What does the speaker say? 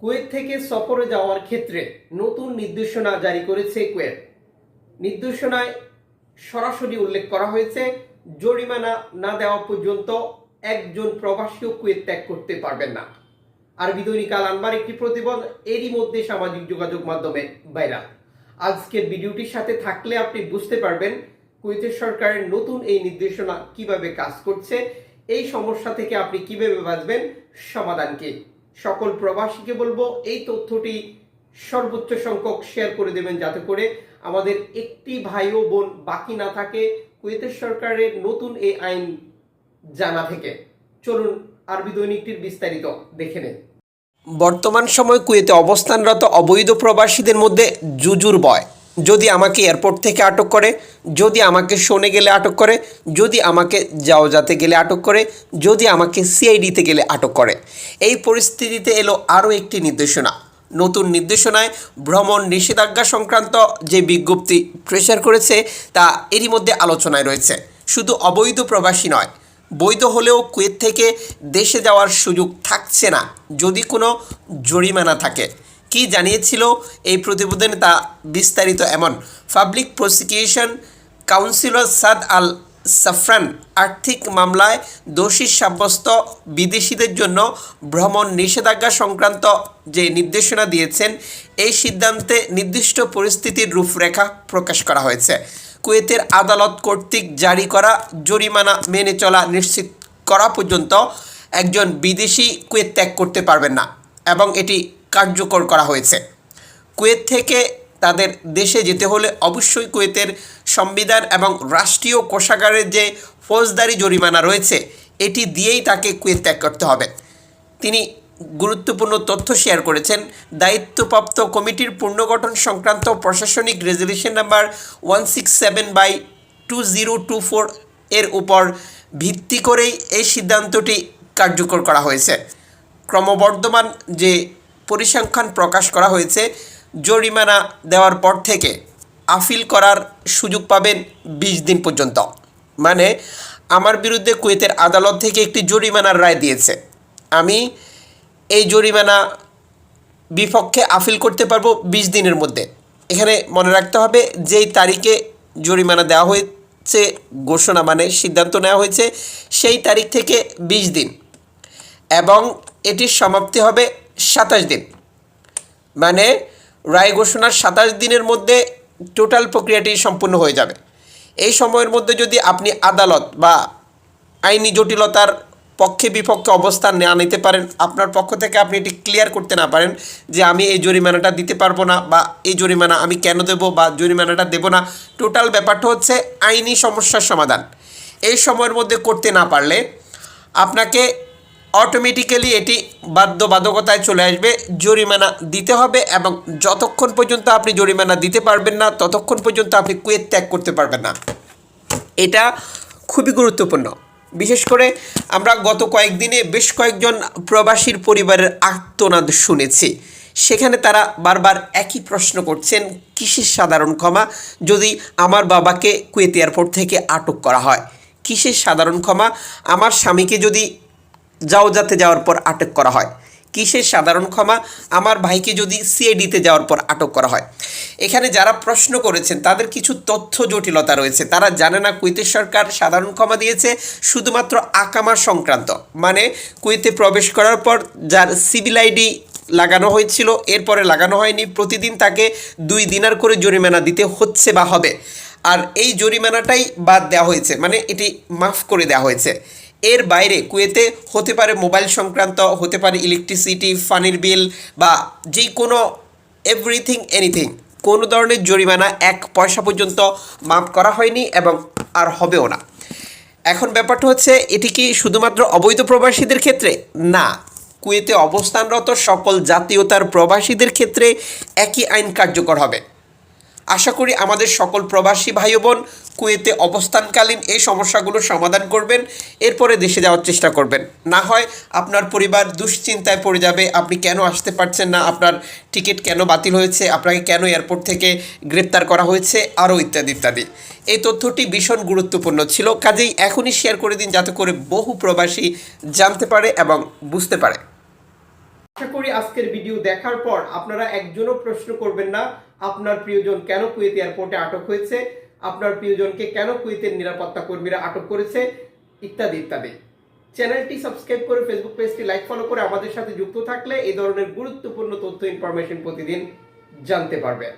Kuwait থেকে সফরে যাওয়ার ক্ষেত্রে নতুন নির্দেশনা জারি করেছে কুয়েত। নির্দেশনায় সরাসরি উল্লেখ করা হয়েছে, জরিমানা না দেওয়া পর্যন্ত একজন প্রবাসীও কুয়েত ত্যাগ করতে পারবেন না। আরবি দৈনিক আল আনবার একটি প্রতিবেদন, এরই মধ্যে সামাজিক যোগাযোগ মাধ্যমে ভাইরাল। আজকের ভিডিওটির সাথে থাকলে আপনি বুঝতে পারবেন কুয়েতের সরকারের নতুন এই নির্দেশনা কীভাবে কাজ করছে, এই সমস্যা থেকে আপনি কীভাবে বাঁচবেন সমাধান কি সকল প্রবাসীকে বলব, এই তথ্যটি সর্বোচ্চ সংখ্যক শেয়ার করে দেবেন যাতে করে আমাদের একটি ভাই ও বোন বাকি না থাকে, কুয়েতের সরকারের নতুন এই আইন জানা থেকে। চলুন আরবি দৈনিকটির বিস্তারিত দেখে নেন বর্তমান সময় কুয়েতে অবস্থানরত অবৈধ প্রবাসীদের মধ্যে জুজুর বয় যদি আমাকে এয়ারপোর্ট থেকে আটক করে, যদি আমাকে শোনে গেলে আটক করে, যদি আমাকে যাওজাতে গেলে আটক করে, যদি আমাকে সিআইডিতে গেলে আটক করে। এই পরিস্থিতিতে এলো আরও একটি নির্দেশনা। নতুন নির্দেশনায় ভ্রমণ নিষেধাজ্ঞা সংক্রান্ত যে বিজ্ঞপ্তি প্রেশার করেছে, তা এরই মধ্যে আলোচনায় রয়েছে। শুধু অবৈধ প্রবাসী নয়, বৈধ হলেও কুয়েত থেকে দেশে যাওয়ার সুযোগ থাকছে না, যদি কোনো জরিমানা থাকে। কি জানিয়েছিল এই প্রতিবেদনে তা বিস্তারিত এমন? Public prosecution councillor Saad Al Safran আর্থিক মামলায় দোষী সাব্যস্ত বিদেশিদের জন্য ভ্রমণ নিষেধাজ্ঞা সংক্রান্ত যে নির্দেশনা দিয়েছেন, এই সিদ্ধান্তে নির্দিষ্ট পরিস্থিতির রূপরেখা প্রকাশ করা হয়েছে। কুয়েতের আদালত কর্তৃক জারি করা জরিমানা মেনে চলা নিশ্চিত করা পর্যন্ত একজন বিদেশি কুয়েত ত্যাগ করতে পারবেন না এবং এটি কার্যকর করা হয়েছে। কুয়েত থেকে তাদের দেশে যেতে হলে অবশ্যই কুয়েতের সংবিধান এবং রাষ্ট্রীয় কোষাগারের যে ফৌজদারি জরিমানা রয়েছে, এটি দিয়েই তাকে কুয়েত ত্যাগ করতে হবে। তিনি গুরুত্বপূর্ণ তথ্য শেয়ার করেছেন। দায়িত্বপ্রাপ্ত কমিটির পুনর্গঠন সংক্রান্ত প্রশাসনিক resolution number one six seven by two zero two four এর উপর ভিত্তি করেই এই সিদ্ধান্তটি কার্যকর করা হয়েছে। ক্রমবর্ধমান যে পরিসংখ্যান প্রকাশ করা হয়েছে জরিমানা দেওয়ার পর থেকে। আপিল করার সুযোগ পাবেন বিশ দিন পর্যন্ত। মানে আমার বিরুদ্ধে কুয়েতের আদালত থেকে একটি জরিমানার রায় দিয়েছে। আমি এই জরিমানা বিপক্ষে আপিল করতে পারব বিশ দিনের মধ্যে। এখানে মনে রাখতে হবে, যেই তারিখে জরিমানা দেওয়া হয়েছে, ঘোষণা মানে সিদ্ধান্ত নেওয়া হয়েছে, সেই তারিখ থেকে বিশ দিন। এবং এটির সমাপ্তি হবে সাতাশ দিন। মানে রায় ঘোষণার সাতাশ দিনের মধ্যে টোটাল প্রক্রিয়াটি সম্পূর্ণ হয়ে যাবে। এই সময়ের মধ্যে যদি আপনি আদালত বা আইনি জটিলতার পক্ষে বিপক্ষে অবস্থান নেওয়া নিতে পারেন, আপনার পক্ষ থেকে আপনি এটি ক্লিয়ার করতে না পারেন যে আমি এই জরিমানাটা দিতে পারব না বা এই জরিমানা আমি কেন দেবো বা জরিমানাটা দেবো না। টোটাল ব্যাপারটা হচ্ছে আইনি সমস্যার সমাধান। এই সময়ের মধ্যে করতে না পারলে আপনাকে অটোমেটিক্যালি এটি বাধ্যবাধকতায় চলে আসবে। জরিমানা দিতে হবে এবং যতক্ষণ পর্যন্ত আপনি জরিমানা দিতে পারবেন না, ততক্ষণ পর্যন্ত আপনি কুয়েত ত্যাগ করতে পারবেন না। এটা খুবই গুরুত্বপূর্ণ। বিশেষ করে আমরা গত কয়েকদিনে বেশ কয়েকজন প্রবাসীর পরিবারের আর্তনাদ শুনেছি। সেখানে তারা বারবার একই প্রশ্ন করছেন, কিসের সাধারণ ক্ষমা যদি আমার বাবাকে কুয়েত এয়ারপোর্ট থেকে আটক করা হয়? কিসের সাধারণ ক্ষমা? আমার স্বামীকে যদি যাওজাতে যাওয়ার পর আটক করা হয়। কিসের সাধারণ ক্ষমা? আমার ভাইকে যদি সিআইডিতে যাওয়ার পর আটক করা হয়। এখানে যারা প্রশ্ন করেছেন, তাদের কিছু তথ্য জটিলতা রয়েছে। তারা জানে না কুয়েতের সরকার সাধারণ ক্ষমা দিয়েছে, শুধুমাত্র আকামা সংক্রান্ত। মানে কুয়েতে প্রবেশ করার পর যার সিভিল আইডি লাগানো হয়েছিল, এরপরে লাগানো হয়নি। প্রতিদিন তাকে দুই দিনার করে জরিমানা দিতে হচ্ছে বা হবে। আর এই জরিমানাটাই বাদ দেওয়া হয়েছে। মানে এটি মাফ করে দেওয়া হয়েছে। এর বাইরে কুয়েতে হতে পারে মোবাইল সংক্রান্ত, হতে পারে ইলেকট্রিসিটি পানির বিল বা যে কোনো এভরিথিং এনিথিং কোনো ধরনের জরিমানা এক পয়সা পর্যন্ত মাফ করা হয়নি এবং আর হবেও না। এখন ব্যাপারটা হচ্ছে, এটি কি শুধুমাত্র অবৈধ প্রবাসীদের ক্ষেত্রে? না। কুয়েতে অবস্থানরত সকল জাতীয়তার প্রবাসীদের ক্ষেত্রে একই আইন কার্যকর হবে। আশা করি আমাদের সকল প্রবাসী ভাই বোন কুয়েতে অবস্থানকালীন এই সমস্যাগুলোর সমাধান করবেন, এরপরে দেশে যাওয়ার চেষ্টা করবেন। না হয় আপনার পরিবার দুশ্চিন্তায় পড়ে যাবে, আপনি কেন আসতে পারছেন না, আপনার টিকিট কেন বাতিল হয়েছে, আপনাকে কেন এয়ারপোর্ট থেকে গ্রেপ্তার করা হয়েছে, আরও ইত্যাদি ইত্যাদি। এই তথ্যটি ভীষণ গুরুত্বপূর্ণ ছিল, কাজেই এখনই শেয়ার করে দিন যাতে করে বহু প্রবাসী জানতে পারে এবং বুঝতে পারে। আশা করি আজকের ভিডিও দেখার পর আপনারা একজনও প্রশ্ন করবেন না আপনার প্রিয়জন কেন কুয়েত এয়ারপোর্টে আটক হয়েছে? আপনার প্রিয়জনকে কেন কুয়েতের নিরাপত্তা কর্মীরা আটক করেছে? ইত্যাদি ইত্যাদি। চ্যানেলটি সাবস্ক্রাইব করে ফেসবুক পেজটি লাইক ফলো করে আমাদের সাথে যুক্ত থাকলে এই ধরনের গুরুত্বপূর্ণ তথ্য ইনফরমেশন প্রতিদিন জানতে পারবেন।